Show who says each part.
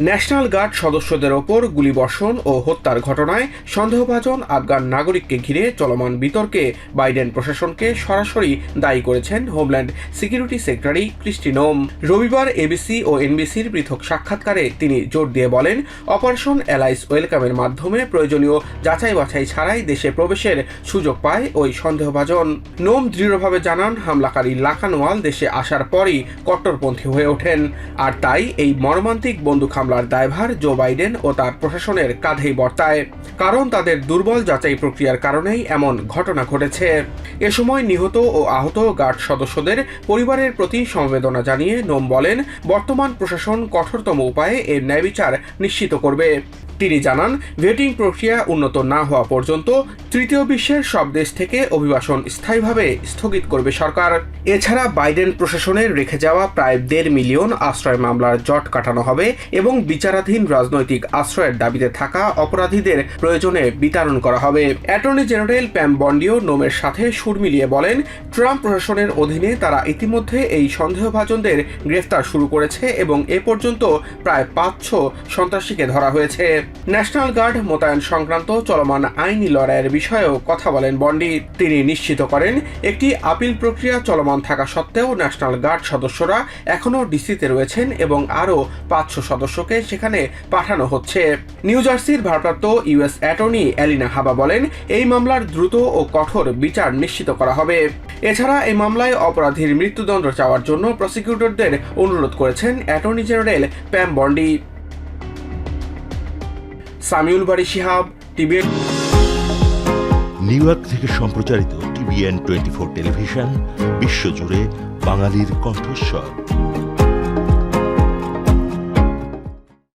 Speaker 1: National guard সদস্যদের ওপর গুলিবর্ষণ ও হত্যার ঘটনায় সন্দেহভাজন আফগান নাগরিককে ঘিরে চলমান বিতর্কে বাইডেন প্রশাসনকে সরাসরি দায়ী করেছেন হোমল্যান্ড সিকিউরিটি সেক্রেটারি ক্রিস্টিনোম। রবিবার এবিসি ও এনবিসির পৃথক সাক্ষাৎকারে তিনি জোর দিয়ে বলেন, অপারেশন অ্যালাইস ওয়েলকামের মাধ্যমে প্রয়োজনীয় যাচাই বাছাই ছাড়াই দেশে প্রবেশের সুযোগ পায় ওই সন্দেহভাজন। নোম দৃঢ়ভাবে জানান, হামলাকারী লাকানোয়াল দেশে আসার পরই কট্টরপন্থী হয়ে ওঠেন। আর তাই এই মর্মান্তিক বন্দুক হামলার দায়ভার জো বাইডেন ও তার প্রশাসনের কাঁধেই বর্তায়। কারণ তাদের দুর্বল যাচাই প্রক্রিয়ার কারণেই এমন ঘটনা ঘটেছে। এ সময় নিহত ও আহত গার্ড সদস্যদের পরিবারের প্রতি সমবেদনা জানিয়ে নোম বলেন, বর্তমান প্রশাসন কঠোরতম উপায়ে এর ন্যায় বিচার নিশ্চিত করবে। তিনি জানান, ভেটিং প্রক্রিয়া উন্নত না হওয়া পর্যন্ত তৃতীয় বিশ্বের সব দেশ থেকে অভিবাসন স্থায়ীভাবে স্থগিত করবে সরকার। এছাড়া বাইডেন প্রশাসনের রেখে যাওয়া প্রায় দেড় মিলিয়ন আশ্রয় মামলার জট কাটানো হবে এবং বিচারাধীন রাজনৈতিক আশ্রয়ের দাবিতে থাকা অপরাধীদের প্রয়োজনে বিতরণ করা হবে। অ্যাটর্নি জেনারেল প্যাম বন্ডিও নোমের সাথে সুর মিলিয়ে বলেন, ট্রাম্প প্রশাসনের অধীনে তারা ইতিমধ্যে এই সন্দেহভাজনদের গ্রেফতার শুরু করেছে এবং এ পর্যন্ত প্রায় পাঁচশো সন্ত্রাসীকে ধরা হয়েছে। ন্যাশনাল গার্ড মোতায়েন সংক্রান্ত চলমান আইনি লড়াইয়ের বিষয়েও কথা বলেন বন্ডি। তিনি নিশ্চিত করেন, একটি আপিল প্রক্রিয়া চলমান থাকা সত্ত্বেও ন্যাশনাল গার্ড সদস্যরা এখনও ডিসিতে রয়েছেন এবং আরও পাঁচশো সদস্যকে সেখানে পাঠানো হচ্ছে। নিউ জার্সির ভারপ্রাপ্ত ইউএস অ্যাটর্নি অ্যালিনা হাবা বলেন, এই মামলার দ্রুত ও কঠোর বিচার নিশ্চিত করা হবে। এছাড়া এই মামলায় অপরাধীর মৃত্যুদণ্ড চাওয়ার জন্য প্রসিকিউটরদের অনুরোধ করেছেন attorney general Pam Bondi. Samiul Bari Shihab TBN
Speaker 2: new York থেকে সম্প্রচারিত টিভিএন টোয়েন্টি ফোর টেলিভিশন, বিশ্বজুড়ে বাঙালির কণ্ঠস্বর।